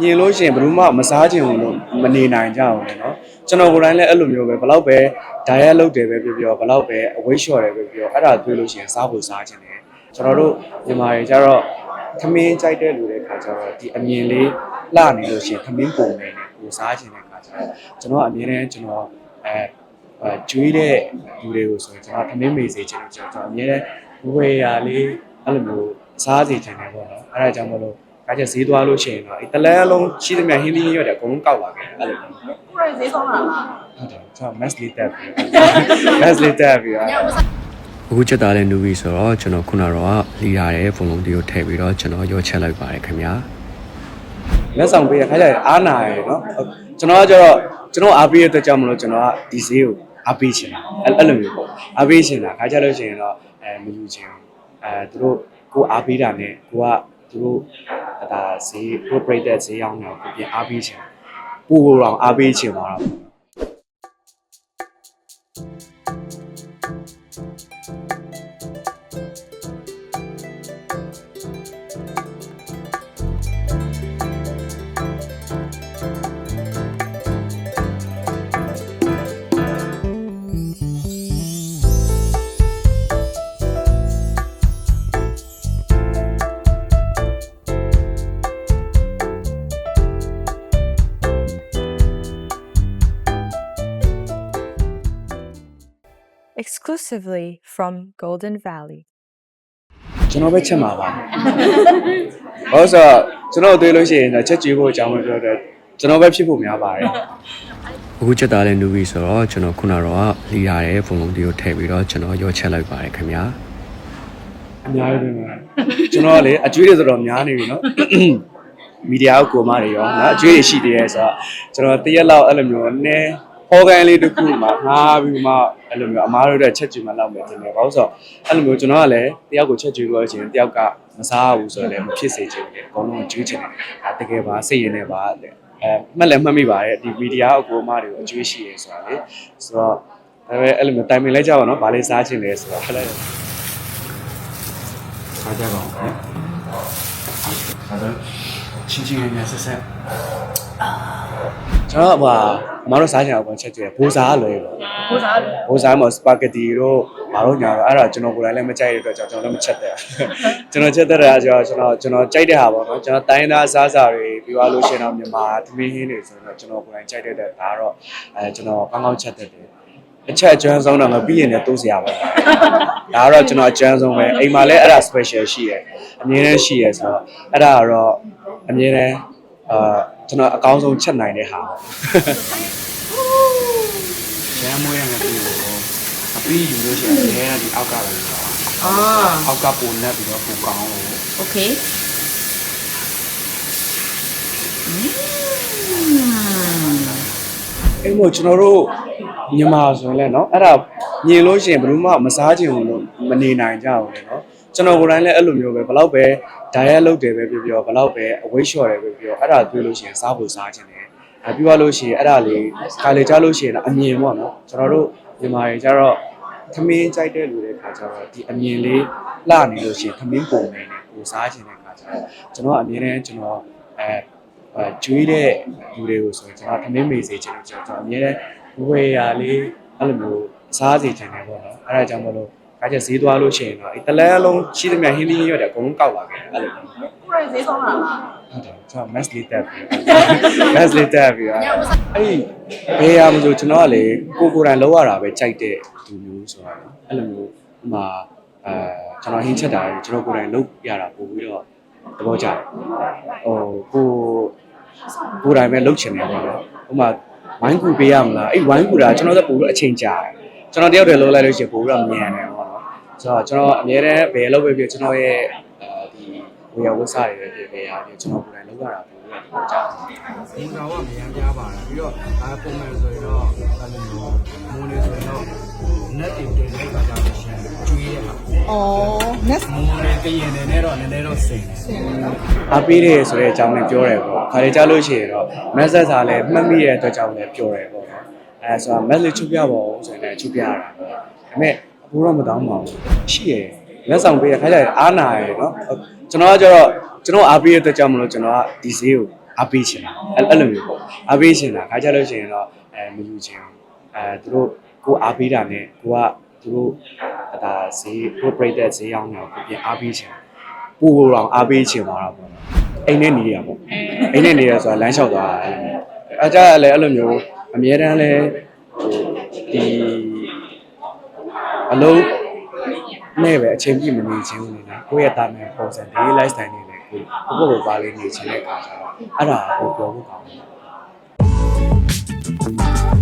မြင်လို့ရှိရင်ဘယ်သူမှမစားချင်ဘူးလို့မနေနိုင်ကြဘူးလေနော်ကျွန်တော်ကိုယ်တိုင်လည်းအဲ့လိုမျိုးပဲဘလောက်ပဲ diet လုပ်တယ်ပဲပြောပြောဘလောက်ပဲအဝိတ်လျှော့တယ်ပဲပြောအဲ့ဒါတွေ့လို့ရှိရင်စားဖို့စားချင်တယ်ကျွန်တော်တို့မြန်မာတွေကျတော့သမင်းကြိုက်တဲ့လူတွေခါကျတော့ဒီအမြင်လေးလှနေလို့ရှိရင်သမင်းပုံနေတယ်ကိုစားချင်တဲ့ခါကျတော့ကျွန်တော်အမြင်နဲ့ကျွန်တော်အဲအဲကျွေးတဲ့လူတွေကိုဆိုရင်ကျွန်တော်သမင်းမေးစေချင်လို့ကျွန်တော်အမြင်နဲ့ဝေရာလေးအဲ့လိုမျိုးစားစေချင်တယ်ပေါ့နော်အဲ့ဒါကြောင့်မလို့ ဒါကြဈေးသွားလို့ရှိရင်တော့အဲတလန်းလုံးရှိသမျှဟင်းသီးရွက်တယ်အကုန်လုံးကောက်လာတယ်အဲ့လိုကိုယ်ဈေးဆောင်လာလားဟုတ်တယ်ကျွန်တော် mass later mass later ပြီးတော့အခုချက်သားလည်းနူပြီဆိုတော့ကျွန်တော်ခုနတော့လီရတဲ့ဖုန်လုံးတွေကိုထည့်ပြီးတော့ကျွန်တော်ရော့ချက်လိုက်ပါတယ်ခင်ဗျာလက်ဆောင်ပေးရခါကျရင်အားနာရယ်နော်ကျွန်တော်ကကျတော့ကျွန်တော်အားပေးရတဲ့ကြောင့်မလို့ကျွန်တော်ကဒီဈေးကိုအားပေးချင်တာအဲ့လိုမျိုးပေါ့အားပေးချင်တာခါကျလို့ရှိရင်တော့အဲမယူချင်ဘူးအဲသူတို့ကိုအားပေးတာနဲ့ကိုက သူတို့ဒါဈေးကိုပြိတဲ့ဈေးရောက်နေတော့ကိုပြန်အားပေးချင်တယ်ပို့တော့အားပေးချင်ပါတော့ exclusively from Golden Valley. ကျွန်တော်ပဲချက်မှာပါ။ဟုတ်ဆိုတော့ကျွန်တော်တွေ့လို့ရှိရင်တော့ချက်ကြည့်ဖို့အကြောင်းမပြောတော့ကျွန်တော်ပဲဖြစ်ဖို့များပါတယ်အခုချက်သားလေးနူပြီဆိုတော့ကျွန်တော်ခုနတော့လီရတဲ့ဖုန်းလုံးလေးကိုထည့်ပြီးတော့ကျွန်တော်ရောချက်လိုက်ပါတယ်ခင်ဗျာ။အများကြီးပဲ။ကျွန်တော်ကလေအကျွေးတွေဆိုတော့များနေပြီနော်။မီဒီယာကိုကိုမတွေရောနော်အကျွေးတွေရှိသေးရဲဆိုတော့ကျွန်တော်တရက်လောက်အဲ့လိုမျိုးနည်း ဟောကန်လေးတစ်ခုမှငားပြီးမှအဲ့လိုမျိုးအမားတို့တဲ့ချက်ကြည့်မှလောက်မယ်တင်တယ်။ဘာလို့ဆိုတော့အဲ့လိုမျိုးကျွန်တော်ကလည်းတယောက်ကိုချက်ကြည့်လို့ရှိရင်တယောက်ကမစားဘူးဆိုတော့လည်းမဖြစ်စေချင်ဘူးလေ။အကုန်လုံးကျွေးချင်တယ်။ဒါတကယ်ပါစိတ်ရင်းနဲ့ပါတဲ့။အဲမှတ်လည်းမှတ်မိပါတယ်ဒီမီဒီယာအကိုအမတွေကိုအကျွေးရှိရဲဆိုတာလေ။ဆိုတော့ဒါပေမဲ့အဲ့လိုမျိုးတိုင်ပင်လိုက်ကြပါတော့။ဘာလေးစားချင်လဲဆိုတော့ဟဲ့လေ။စားကြပါဦးခင်ဗျာ။ဒါတော့ချင်းချင်းငယ်ငယ်ဆက်ဆက် ကျွန်တော်ကဟာအမတို့စားချင်အောင်ပဲချက်ကြည့်တယ်ဘိုးစားလွယ်ပေါ့ကိုစားလို့ဘိုးစားမှာစပါဂက်တီတို့ဘာလို့ညာတော့အဲ့ဒါကျွန်တော်ကိုယ်တိုင်လည်းမကြိုက်တဲ့အတွက်ကြောင့်ကျွန်တော်လည်းမချက်တဲ့ကျွန်တော်ချက်တဲ့တာကျတော့ကျွန်တော်ကျွန်တော်ကြိုက်တဲ့ဟာပေါ့နော်ကျွန်တော်တိုင်းသားစားစာတွေပြီးသွားလို့ရှိရင်တော့မြန်မာသမီးဟင်းတွေဆိုတော့ကျွန်တော်ကိုယ်တိုင်ကြိုက်တဲ့တဲ့ဒါတော့အဲကျွန်တော်ကောင်းကောင်းချက်တဲ့တယ်အချက်အကျွမ်းဆုံးတော့ငါပြီးရင်လည်းတိုးစရာပဲဒါကတော့ကျွန်တော်အကျွမ်းဆုံးပဲအိမ်မှာလည်းအဲ့ဒါ special ရှိရယ်အမြင်နဲ့ရှိရယ်ဆိုတော့အဲ့ဒါကတော့အမြင်နဲ့ အာကျွန်တော်အကောင်းဆုံးချက်နိုင်တဲ့ဟာပေါ့ ကျမ်းမွေးရမယ်ပြီးတော့အပြီးယူလို့ရှိရင်အဲဒီအောက်ကလည်းတော့ အာ အောက်ကပုံနဲ့ပြီးတော့ပုံကောင်းလို့ โอเค အဲ့မို့ကျွန်တော်တို့မြန်မာဆိုရင်လည်းเนาะအဲ့ဒါမြင်လို့ရှိရင်ဘယ်သူမှမစားချင်ဘူးလို့မနေနိုင်ကြဘူးလေเนาะ ကျွန်တော်ကိုယ်တိုင်လည်းအဲ့လိုမျိုးပဲဘယ်လောက်ပဲ diet လုပ်တယ်ပဲပြောပြောဘယ်လောက်ပဲအဝိတ်လျှော့တယ်ပဲပြောအဲ့ဒါတွေ့လို့ရှိရင်စားဖို့စားချင်တယ်အဲပြီးသွားလို့ရှိရင်အဲ့ဒါလေးခါလေကြားလို့ရှိရင်တော့အမြင်ပေါ့နော်ကျွန်တော်တို့မြန်မာတွေကျတော့သမင်းကြိုက်တဲ့လူတွေခါကျတော့ဒီအမြင်လေးလှနေလို့ရှိရင်သမင်းပုံနေတယ်ကိုစားချင်တဲ့ခါကျတော့ကျွန်တော်အမြင်နဲ့ကျွန်တော်အဲအဲကျွေးတဲ့လူတွေကိုဆိုရင်ကျွန်တော်သမင်းမေးစေချင်လို့ကျွန်တော်အမြင်နဲ့ဝေရာလေးအဲ့လိုမျိုးစားစေချင်တယ်ပေါ့နော်အဲ့ဒါကြောင့်မလို့ ကားချက်ဈေးသွားလို့ရှိရင်တော့အဲတလဲအလုံးရှိသမျှဟင်းသီးဟင်းရွက်တွေအကုန်လုံးကောက်လာခဲ့အဲ့လိုမျိုးကိုယ်ရေးဆုံးလာလားဟုတ်တယ်ကျွန်တော် mass လေးတက်ပြီး mass လေးတက်ပြီးအဲ့ဘယ်ရမလို့ကျွန်တော်ကလေကိုကိုယ်တိုင်လောက်ရတာပဲကြိုက်တဲ့သူမျိုးဆိုတာနော်အဲ့လိုမျိုးဥမာအဲကျွန်တော်ဟင်းချက်တာကျွန်တော်ကိုယ်တိုင်လုပ်ရတာပို့ပြီးတော့သဘောကျတယ်ဟိုကိုကိုယ်တိုင်ပဲလုပ်ချင်တယ်ပေါ့နော်ဥမာဝိုင်းကူပေးရမလားအဲ့ဝိုင်းကူတာကျွန်တော်သက်ပို့ပြီးအချိန်ကြာတယ်ကျွန်တော်တယောက်တည်းလုပ်လိုက်လို့ရှိရင်ပို့ပြီးတော့မြန်တယ်ပေါ့နော် ဆိုတော့ကျွန်တော်အများနဲ့ဘယ်လုပ်ပဲဖြစ်ကျွန်တော်ရဲ့အဲဒီဝေယဝတ်စားတွေပဲဖြစ်ဖြစ်ရတယ်ကျွန်တော်ကိုယ်တိုင်လုပ်ရတာပို့ပြီးတော့သဘောကျတယ်ဒီကောင်ကမြန်ပြားပါတာပြီးတော့ဒါပုံမှန်ဆိုရင်တော့အဲ့လိုမျိုးမွန်နေဆိုရင်တော့နက်တင်တင်လိုက်ပါကြလို့ရှိရင်ကျွေးရမှာอ๋อ next မွန်နေတရင်နေနဲ့တော့နည်းနည်းတော့စိန်တယ်အားပေးတယ်ဆိုတဲ့အကြောင်းလည်းပြောတယ်ပေါ့ခါလေကြားလို့ရှိရင်တော့ message စာလည်းမှတ်မိတဲ့အတွက်ကြောင့်လည်းပြောတယ်ပေါ့နော်အဲဆိုတော့ message ချုပ်ပြပါဦးဆိုရင်လည်းချုပ်ပြရတာပေါ့ဒါပေမဲ့ အခုတော့မတောင်းပါဘူးရှိရယ်လက်ဆောင်ပေးရခါကြရအားနာရယ်နော်ကျွန်တော်ကကျတော့ကျွန်တော်အားပေးတဲ့အတွက်ကြောင့်မလို့ကျွန်တော်ကဒီဈေးကိုအားပေးချင်တာအဲ့အဲ့လိုမျိုးပေါ့အားပေးချင်တာခါကြလို့ရှိရင်တော့အဲမယူချင်ဘူးအဲသူတို့ကိုအားပေးတာနဲ့ကိုကသူတို့ဒါဈေး corporate ဈေးရောက်နေတော့ကိုပြန်အားပေးချင်တယ်ပို့တော့အားပေးချင်သွားတာပေါ့အိမ်နဲ့နေရပေါ့အိမ်နဲ့နေရဆိုတာလမ်းလျှောက်သွားတာအဲ့ကြလည်းအဲ့လိုမျိုးအများတန်းလဲဟိုဒီ အလုံးနဲ့ပဲအချိန်ပြည့်မနေချင်းဘူးနေနော်ကိုယ့်ရဲ့တာမန်ပုံစံ daily lifestyle နေလေကိုကိုယ့်ကိုယ်ပါလေးနေချင်းတဲ့အခါကျတော့အဲ့ဒါကိုပြောဖို့ကောင်းတယ်